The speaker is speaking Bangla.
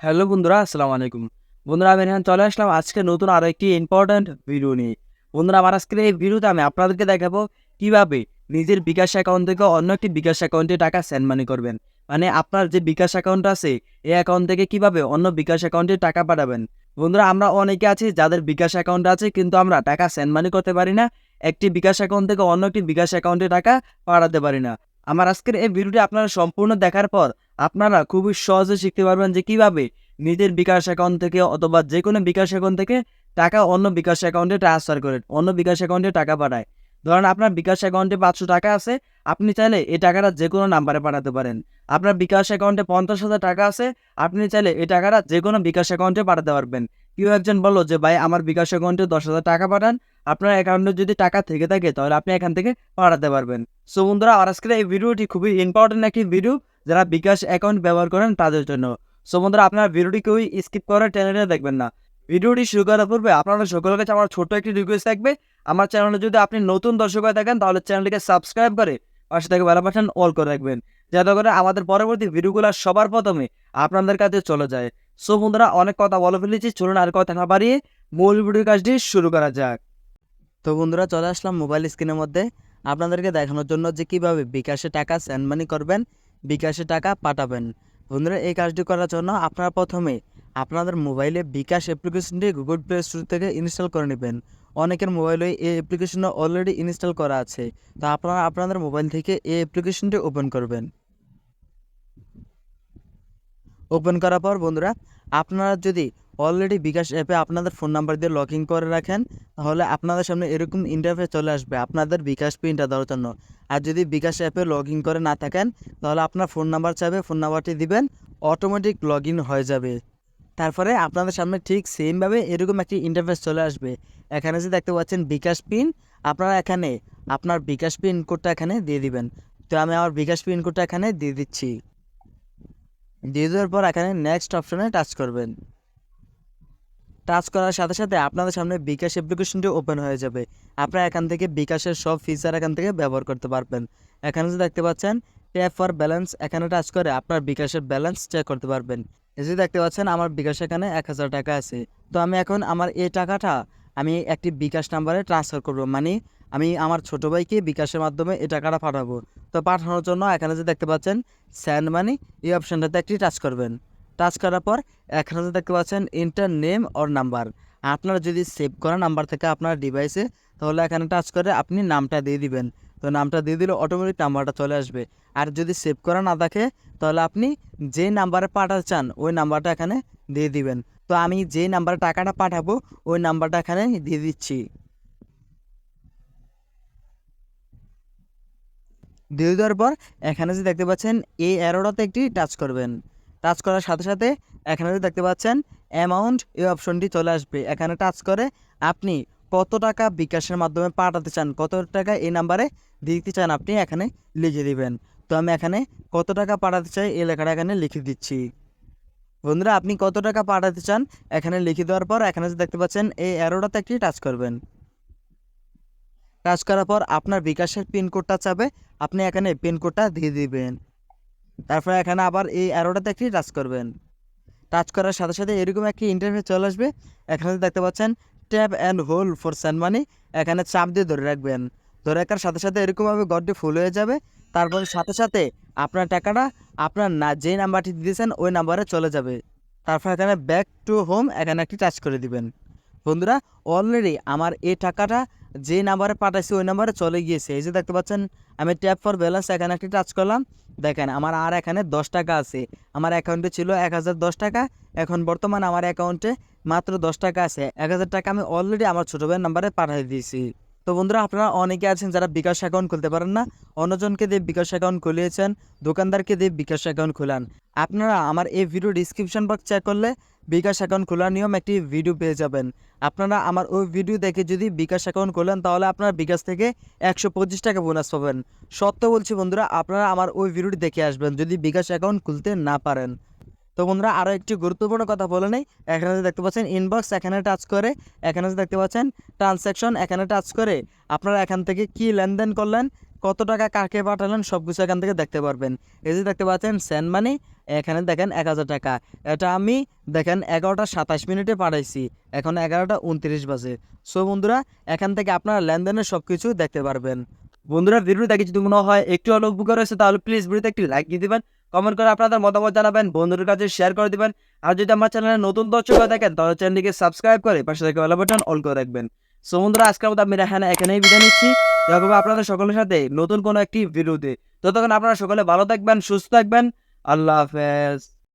হ্যালো বন্ধুরা, আসসালামু আলাইকুম। বন্ধুরা, আমি এখানে চলে আসলাম আজকে নতুন আরও একটি ইম্পর্ট্যান্ট ভিডিও নিয়ে। বন্ধুরা, আমার আজকের এই ভিডিওতে আমি আপনাদেরকে দেখাবো কীভাবে নিজের বিকাশ অ্যাকাউন্ট থেকে অন্য একটি বিকাশ অ্যাকাউন্টে টাকা সেন্ড মানি করবেন। মানে আপনার যে বিকাশ অ্যাকাউন্ট আছে, এই অ্যাকাউন্ট থেকে কীভাবে অন্য বিকাশ অ্যাকাউন্টে টাকা পাঠাবেন। বন্ধুরা, আমরা অনেকে আছি যাদের বিকাশ অ্যাকাউন্ট আছে, কিন্তু আমরা টাকা সেন্ড মানি করতে পারি না। একটি বিকাশ অ্যাকাউন্ট থেকে অন্য একটি বিকাশ অ্যাকাউন্টে টাকা পাঠাতে পারি না। আমার আজকের এই ভিডিওটি আপনারা সম্পূর্ণ দেখার পর আপনারা খুবই সহজে শিখতে পারবেন যে কীভাবে নিজের বিকাশ অ্যাকাউন্ট থেকে অথবা যে কোনো বিকাশ অ্যাকাউন্ট থেকে টাকা অন্য বিকাশ অ্যাকাউন্টে ট্রান্সফার করেন অন্য বিকাশ অ্যাকাউন্টে টাকা পাঠায়। ধরেন আপনার বিকাশ অ্যাকাউন্টে পাঁচশো টাকা আছে, আপনি চাইলে এই টাকাটা যে কোনো নাম্বারে পাঠাতে পারেন। আপনার বিকাশ অ্যাকাউন্টে পঞ্চাশ হাজার টাকা আছে, আপনি চাইলে এই টাকাটা যে কোনো বিকাশ অ্যাকাউন্টে পাঠাতে পারবেন। কেউ একজন বলল যে, ভাই, আমার বিকাশ অ্যাকাউন্টে দশ হাজার টাকা পাঠান, আপনার অ্যাকাউন্টে যদি টাকা থেকে থাকে তাহলে আপনি এখান থেকে পাঠাতে পারবেন। সো বন্ধুরা আর আজকের এই ভিডিওটি খুবই ইম্পর্টেন্ট একটি ভিডিও যারা বিকাশ অ্যাকাউন্ট ব্যবহার করেন তাদের জন্য। সো বন্ধুরা, আপনারা ভিডিওটি কেউই স্কিপ করে টেনে দেখবেন না। ভিডিওটি শুরু করার পূর্বে আপনারা সকলের কাছে আমার ছোট্ট একটি রিকোয়েস্ট থাকবে। আমার চ্যানেলে যদি আপনি নতুন দর্শক হয়ে থাকেন, তাহলে চ্যানেলটিকে সাবস্ক্রাইব করে পাশে থেকে বেলা বাটন অল করে রাখবেন। যাতে করে আমাদের পরবর্তী ভিডিওগুলো সবার প্রথমে আপনাদের কাছে চলে যায়। সো বন্ধুরা, অনেক কথা বলে ফেলেছি, চলুন আর কথা না বাড়িয়ে মূল ভিডিও কাজটি শুরু করা যাক। তো বন্ধুরা, চলে আসলাম মোবাইল স্ক্রিনের মধ্যে। আপনাদেরকে দেখানোর জন্য যে কীভাবে বিকাশে টাকা সেন্ড মানি করবেন বিকাশে টাকা পাঠাবেন। বন্ধুরা, এই কাজটি করার জন্য আপনারা প্রথমে আপনাদের মোবাইলে বিকাশ অ্যাপ্লিকেশনটি গুগল প্লে স্টোর থেকে ইনস্টল করে নেবেন। অনেকের মোবাইলে এই অ্যাপ্লিকেশনটা অলরেডি ইনস্টল করা আছে। তো আপনারা আপনাদের মোবাইল থেকে এই অ্যাপ্লিকেশনটি ওপেন করবেন। ওপেন করার পর বন্ধুরা, আপনারা যদি অলরেডি বিকাশ অ্যাপে আপনাদের ফোন নাম্বার দিয়ে লগ ইন করে রাখেন, তাহলে আপনাদের সামনে এরকম ইন্টারফেস চলে আসবে আপনাদের বিকাশ পিনটা দেওয়ার জন্য। আর যদি বিকাশ অ্যাপে লগ ইন করে না থাকেন, তাহলে আপনার ফোন নাম্বার চাইবে ফোন নাম্বারটি দিবেন অটোমেটিক লগ ইন হয়ে যাবে। তারপরে আপনাদের সামনে ঠিক সেমভাবে এরকম একটি ইন্টারফেস চলে আসবে। এখানে যে দেখতে পাচ্ছেন বিকাশ পিন আপনারা এখানে আপনার বিকাশ পিন কোডটা এখানে দিয়ে দিবেন। তো আমি আমার বিকাশ পিন কোডটা এখানে দিয়ে দিচ্ছি। দিয়ে দেওয়ার পর এখানে নেক্সট অপশনে টাচ করবেন। টাচ করার সাথে সাথে আপনাদের সামনে বিকাশ অ্যাপ্লিকেশনটি ওপেন হয়ে যাবে। আপনারা এখান থেকে বিকাশের সব ফিচার এখান থেকে ব্যবহার করতে পারবেন। এখানে যে দেখতে পাচ্ছেন ট্যাপ ফর ব্যালেন্স এখানে টাচ করে আপনার বিকাশের ব্যালেন্স চেক করতে পারবেন। যে দেখতে পাচ্ছেন, আমার বিকাশ এখানে এক হাজার টাকা আছে। তো আমি এখন আমার এই টাকাটা আমি একটি বিকাশ নাম্বারে ট্রান্সফার করব। মানে আমি আমার ছোটো ভাইকে বিকাশের মাধ্যমে এই টাকাটা পাঠাবো। তো পাঠানোর জন্য এখানে যে দেখতে পাচ্ছেন স্যান্ড মানি এই অপশানটাতে একটি টাচ করবেন। টাচ করার পর এখানে দেখতে পাচ্ছেন ইন্টার নেম অর নাম্বার। আপনার যদি সেভ করা নাম্বার থেকে আপনার ডিভাইসে তাহলে এখানে টাচ করে আপনি নামটা দিয়ে দিবেন। তো নামটা দিয়ে দিলে অটোমেটিক নাম্বারটা চলে আসবে। আর যদি সেভ করা না থাকে, তাহলে আপনি যে নাম্বারে পাঠাতে চান, ওই নাম্বারটা এখানে দিয়ে দিবেন। তো আমি যে নাম্বারে টাকাটা পাঠাবো, ওই নাম্বারটা এখানে দিয়ে দিচ্ছি। দিয়ে দেওয়ার পর এখানে যে দেখতে পাচ্ছেন, এই অ্যারোটাতে একটি টাচ করবেন। টাচ করার সাথে সাথে এখানে দেখতে পাচ্ছেন অ্যামাউন্ট এই অপশনটি চলে আসবে। এখানে টাচ করে আপনি কত টাকা বিকাশের মাধ্যমে পাঠাতে চান, কত টাকা এই নাম্বারে দিতে চান আপনি এখানে লিখে দিবেন। তো আমি এখানে কত টাকা পাঠাতে চাই এই লেখাটা এখানে লিখে দিচ্ছি। বন্ধুরা, আপনি কত টাকা পাঠাতে চান এখানে লিখে দেওয়ার পর এখানে দেখতে পাচ্ছেন, এই অ্যারোটাতে একটি টাচ করবেন। টাচ করার পর আপনার বিকাশের পিনকোডটা চাবে আপনি এখানে পিনকোডটা দিয়ে দিবেন। তারপরে এখানে আবার এই অ্যারোটাতে একটি টাচ করবেন। টাচ করার সাথে সাথে এরকম একটি ইন্টারফেস চলে আসবে। এখানে দেখতে পাচ্ছেন tap and hold for send money এখানে চাপ দিয়ে ধরে রাখবেন। ধরে রাখার সাথে সাথে এরকমভাবে গডটি ফুল হয়ে যাবে। তারপরে সাথে সাথে আপনার টাকাটা আপনার না যে নাম্বারটি দিয়েছেন, ওই নাম্বারে চলে যাবে। তারপর এখানে ব্যাক টু হোম এখানে একটি টাচ করে দিবেন। বন্ধুরা অলরেডি আমার এই টাকাটা যে নাম্বারে পাঠাইছি, ওই নাম্বারে চলে গিয়েছে। এই যে দেখতে পাচ্ছেন, আমি ট্যাপ ফর ব্যালেন্স এখানে একটি টাচ করলাম। দেখেন, আমার আর এখানে দশ টাকা আছে। আমার অ্যাকাউন্টে ছিল এক হাজার দশ টাকা। এখন বর্তমানে আমার অ্যাকাউন্টে মাত্র দশ টাকা আছে। এক হাজার টাকা আমি অলরেডি আমার ছোটো ভাইয়ের নাম্বারে পাঠিয়ে দিয়েছি। তো বন্ধুরা, আপনারা অনেকে আছেন যারা বিকাশ অ্যাকাউন্ট খুলতে পারেন না। অন্যজনকে দিয়ে বিকাশ অ্যাকাউন্ট খুলিয়েছেন, দোকানদারকে দিয়ে বিকাশ অ্যাকাউন্ট খোলান। আপনারা আমার এই ভিডিও ডিসক্রিপশন বক্স চেক করলে বিকাশ অ্যাকাউন্ট খোলার নিয়ম একটি ভিডিও পেয়ে যাবেন। আপনারা আমার ওই ভিডিও দেখে যদি বিকাশ অ্যাকাউন্ট খোলেন, তাহলে আপনারা বিকাশ থেকে একশো পঁচিশ টাকা বোনাস পাবেন। সত্য বলছি বন্ধুরা, আপনারা আমার ওই ভিডিওটি দেখে আসবেন, যদি বিকাশ অ্যাকাউন্ট খুলতে না পারেন। তো বন্ধুরা আরও একটি গুরুত্বপূর্ণ কথা বলে নেই। এখানে দেখতে পাচ্ছেন ইনবক্স এখানে টাচ করে, এখানে দেখতে পাচ্ছেন ট্রানজ্যাকশন এখানে টাচ করে, আপনারা এখান থেকে কি লেনদেন করলেন, কত টাকা কাকে পাঠালেন সব কিছু এখান থেকে দেখতে পারবেন। এই যে দেখতে পাচ্ছেন সেন্ড মানি এখানে দেখেন এক হাজার টাকা। এটা আমি দেখেন এগারোটা সাতাশ মিনিটে পাঠাইছি। এখন এগারোটা উনত্রিশ বাজে। সো বন্ধুরা, এখান থেকে আপনারা লেনদেনের সব কিছু দেখতে পারবেন। বন্ধুরা ভিডিও দেখে যদি মনে হয়, একটু হলো উপকার হয়েছে, তাহলে প্লিজ ভিডিওতে একটি লাইক দিয়ে দিবেন। কমেন্ট করে আপনাদের মতামত জানাবেন, বন্ধুদের কাছে শেয়ার করে দিবেন। আর যদি আমার চ্যানেলে নতুন দর্শক হয়ে থাকেন, তাহলে চ্যানেলটিকে সাবস্ক্রাইব করে পাশে থেকে বেল বাটন অল করে রাখবেন। সো বন্ধুরা, আজকের মতো আমি এখানে এখানেই বিদায় নিচ্ছি। দেখা হবে আপনাদের সকলের সাথে নতুন কোনো একটি ভিডিওতে ততক্ষণ আপনারা সকলে ভালো থাকবেন, সুস্থ থাকবেন। আল্লাহ হাফেজ।